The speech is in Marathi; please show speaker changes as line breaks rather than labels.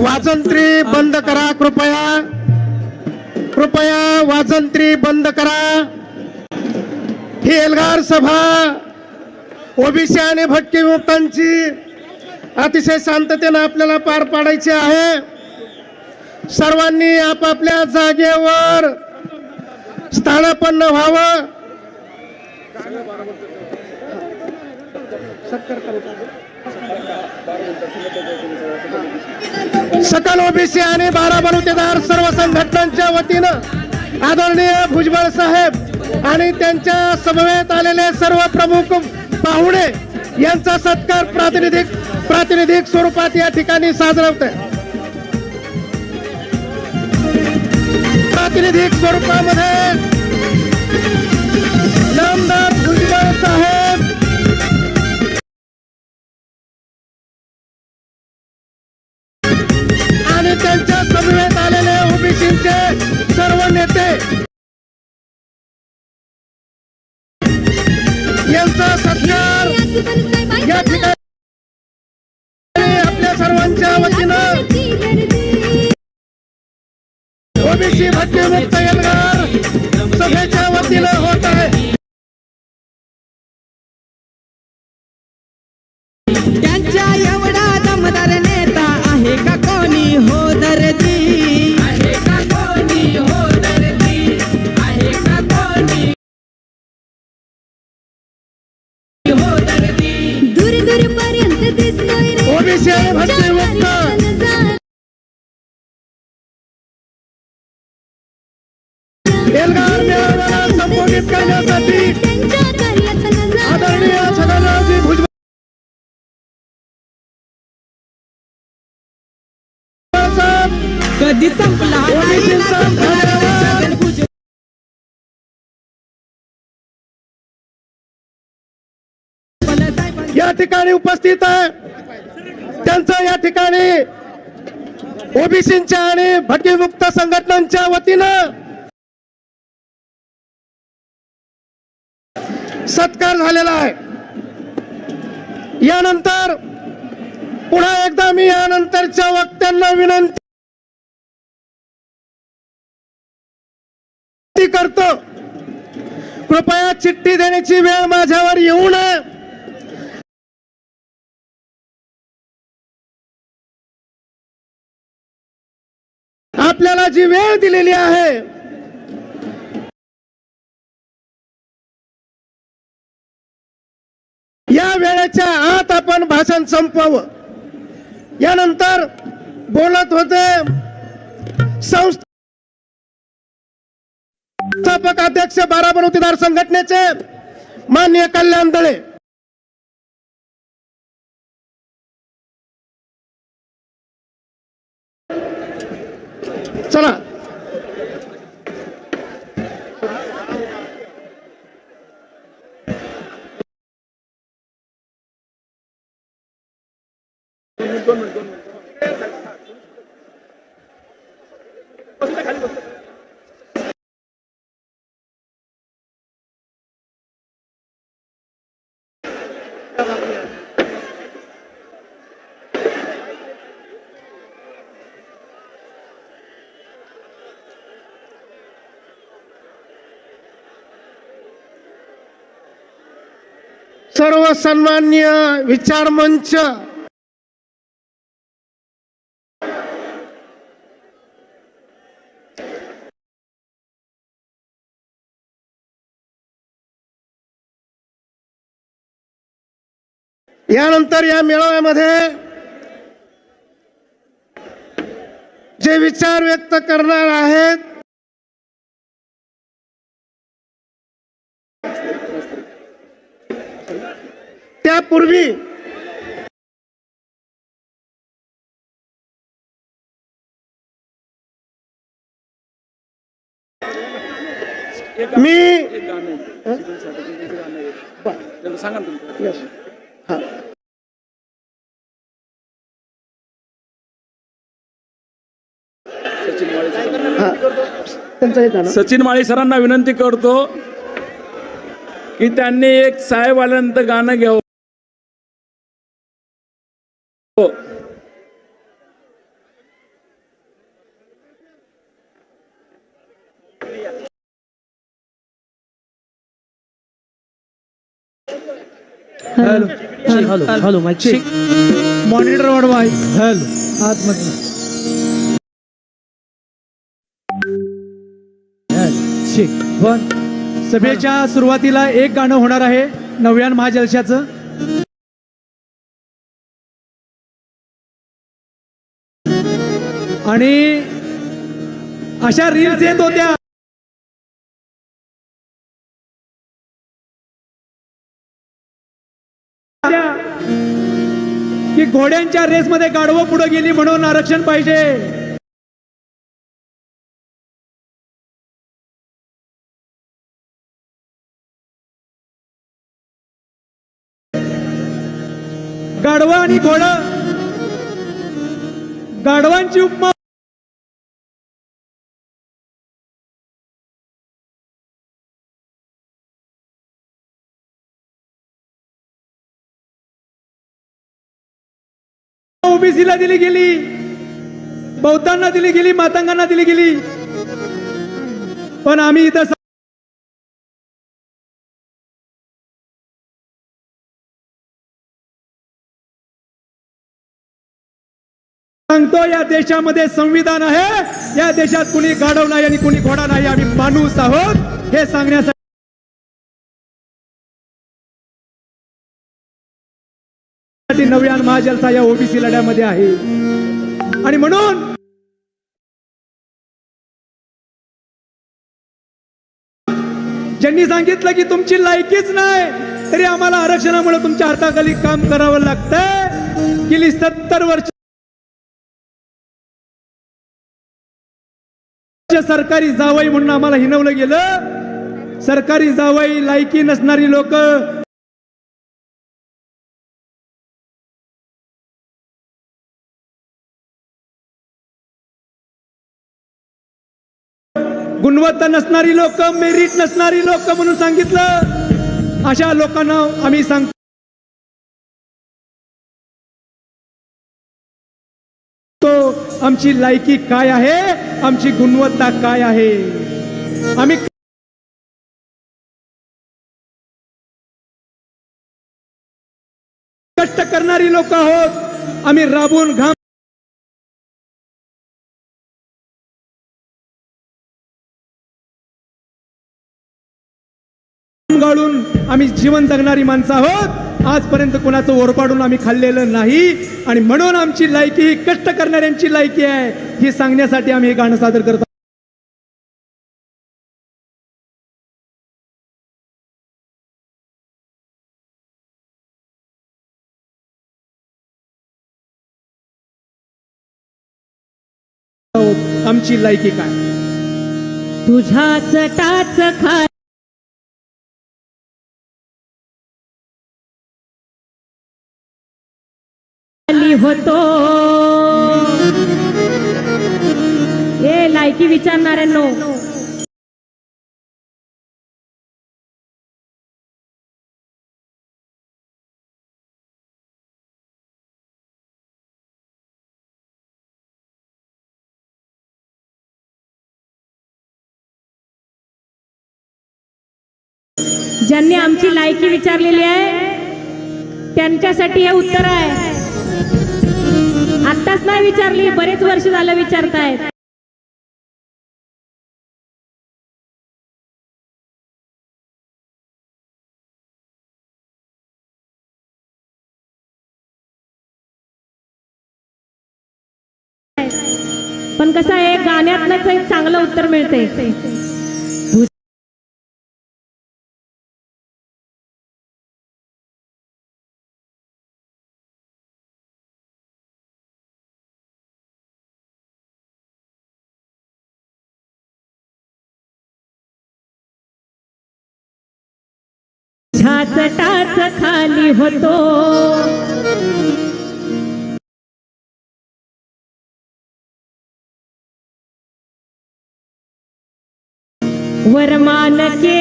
वाजंत्री बंद करा कृपया. कृपया वाजंत्री बंद करा. ही एल्गार सभा ओबीसी आणि भटके मुक्तांची अतिशय शांततेनं आपल्याला पार पाडायची आहे. सर्वांनी आपापल्या जागेवर स्थानापन्न व्हावं. सकल ओबीसी आणि बारा बलुतेदार सर्व संघटनांच्या वतीनं आदरणीय भुजबळ साहेब आणि त्यांच्या समवेत आलेले सर्व प्रमुख पाहुणे यांचा सत्कार प्रातिनिधिक प्रातिनिधिक स्वरूपात या ठिकाणी साजरा होत आहे प्रातिनिधिक स्वरूपामध्ये नामदार भुजबळ साहेब या ठिकाणी आपल्या सर्वांच्या वतीनं ओबीसी भटके मुक्त एल्गार सभेच्या वतीनं होत आहे.
त्यांच्या एवढा दमदार नेता
एल्गार संबोधित करण्यासाठी आदरणीय छगनरावजी भुजबळ साहेब
कधी संपला.
या ठिकाणी उपस्थित आहे. त्यांचं या ठिकाणी ओबीसींच्या आणि भटकेमुक्त संघटनांच्या वतीनं सत्कार झालेला आहे. यानंतर पुन्हा एकदा मी यानंतरच्या वक्त्यांना विनंती करतो. कृपया चिठ्ठी देण्याची वेळ माझ्यावर येऊ नये. आपल्याला जी वेळ दिलेली आहे या वेळेच्या आत आपण भाषण संपवावं. यानंतर बोलत होते संस्थापक अध्यक्ष बारा बनवतीदार संघटनेचे मान्य कल्याण दळे. सर्व सन्मान्य विचार यानंतर या मेळाव्यामध्ये जे विचार व्यक्त करणार आहेत त्यापूर्वी मी Yes.
सचिन माळी सरांना विनंती करतो की त्यांनी एक साहेबवाल्यांत गाणं घ्याव.
Hello. Hello hello mike check.
Monitor वाढवा हॅलो. आतमध्ये.
वन.
सभेच्या सुरुवातीला एक गाणं होणार आहे नव्यान महाजलशाचं. आणि अशा रील्स येत होत्या. घोड्यांच्या रेसमध्ये गाढवं पुढे गेली म्हणून आरक्षण पाहिजे. गाढवा आणि घोडा. गाढवांची उपमा ओबीसीला दिली गेली बौद्धांना दिली गेली मातांगांना दिली गेली. पण आम्ही इथं सांगतो या देशामध्ये संविधान आहे. या देशात कुणी गाढव नाही आणि कुणी घोडा नाही आम्ही माणूस आहोत. हे सांगण्यासाठी नव्यान महाजलसा या ओबीसी लढ्यामध्ये आहे. आणि म्हणून ज्यांनी सांगितलं की तुमची लायकीच नाही तरी आम्हाला आरक्षणामुळे तुमच्या हाताखाली काम करावं लागतंय. गेली सत्तर वर्ष सरकारी जावई म्हणून आम्हाला हिनवलं गेलं. सरकारी जावई लायकी नसणारी लोक गुणवत्ता नसणारी लोक मेरिट नसणारी लोक म्हणून सांगितलं. अशा लोकांना आम्ही सांगतो आमची लायकी काय आहे? आमची गुणवत्ता काय आहे? आम्ही कष्ट करणारी लोक आहोत. आम्ही राबून घाम गाळून आम्ही जीवन जगणारी माणसं आहोत. आजपर्यंत कोणाचं ओरपाडून आम्ही खाल्लेलं नाही. आणि म्हणून आमची लायकी ही कष्ट करणाऱ्यांची लायकी आहे. ही सांगण्यासाठी आम्ही हे गाणं सादर करतो आमची लायकी काय?
तुझ्या चटाच खा खाली होतो. हे लायकी विचारणाऱ्यांनो. ज्यांनी आमची लायकी विचारलेली आहे त्यांच्यासाठी हे उत्तर आहे. आत्ताच नाही विचारली बरेच वर्ष झालं विचारतायत. पण कसं आहे गाण्यातनंच एक चांगलं उत्तर मिळते छाच टाच खाली होतो. वरमान केले